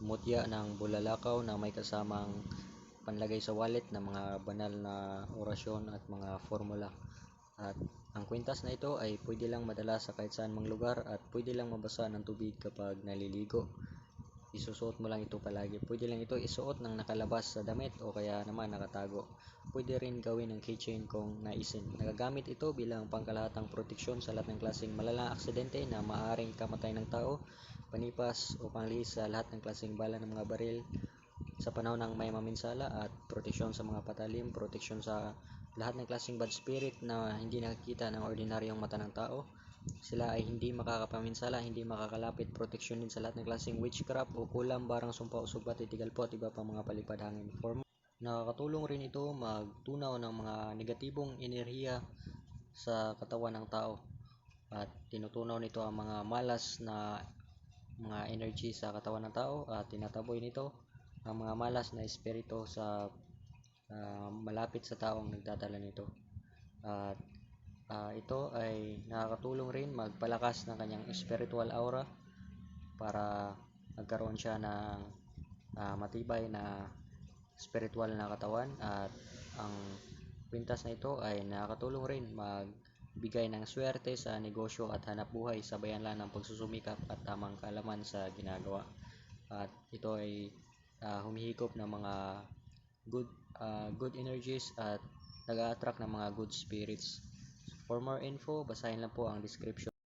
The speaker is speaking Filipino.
mutya ng bulalakaw na may kasamang panlagay sa wallet na mga banal na orasyon at mga formula. At ang kwintas na ito ay pwede lang madala sa kahit saan mang lugar at pwede lang mabasa ng tubig kapag naliligo isusuot mo lang ito palagi. Pwede lang ito isuot ng nakalabas sa damit o kaya naman nakatago. Pwede rin gawin ng keychain kung naisin. Nagagamit ito bilang pangkalahatang proteksyon sa lahat ng klaseng malalang aksidente na maaaring ikamatay ng tao panipas o panglihis sa lahat ng klaseng bala ng mga baril sa panahon ng may maminsala at proteksyon sa mga patalim proteksyon sa lahat ng klaseng bad spirit na hindi nakikita ng ordinaryong mata ng tao sila ay hindi makakapaminsala hindi makakalapit. Proteksyon din sa lahat ng klaseng witchcraft o kulam barang sumpa o sugbat itigal po at iba pang mga palipad hangin form. Nakakatulong rin ito magtunaw ng mga negatibong enerhiya sa katawan ng tao. At tinutunaw nito ang mga malas na mga energy sa katawan ng tao at tinataboy nito ang mga malas na espiritu sa ah, malapit sa taong nagdadala nito. At ah, ito ay nakakatulong rin magpalakas ng kanyang spiritual aura para magkaroon siya ng ah, matibay na spiritual na katawan at ang kwintas na ito ay nakakatulong rin magbigay ng swerte sa negosyo at hanap buhay sabayan lang ng pagsusumikap at tamang kaalaman sa ginagawa. At ito ay ah, humihigop ng mga good ah, good energies at nag-a-attract ng mga good spirits for more info basahin lang po ang description